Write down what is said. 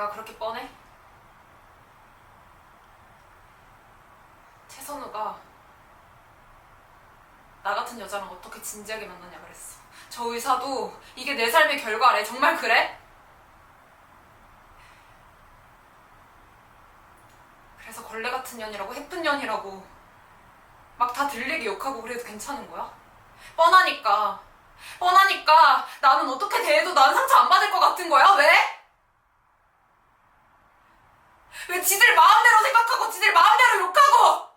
내가 그렇게 뻔해? 최선우가 나 같은 여자랑 어떻게 진지하게 만나냐 그랬어. 저 의사도 이게 내 삶의 결과래. 정말 그래? 그래서 걸레 같은 년이라고 해픈 년이라고 막 다 들리게 욕하고 그래도 괜찮은 거야? 뻔하니까 뻔하니까 나는 어떻게 대해도 난 상처 안 받을 것 같은 거야? 왜? 왜 지들 마음대로 생각하고 지들 마음대로 욕하고?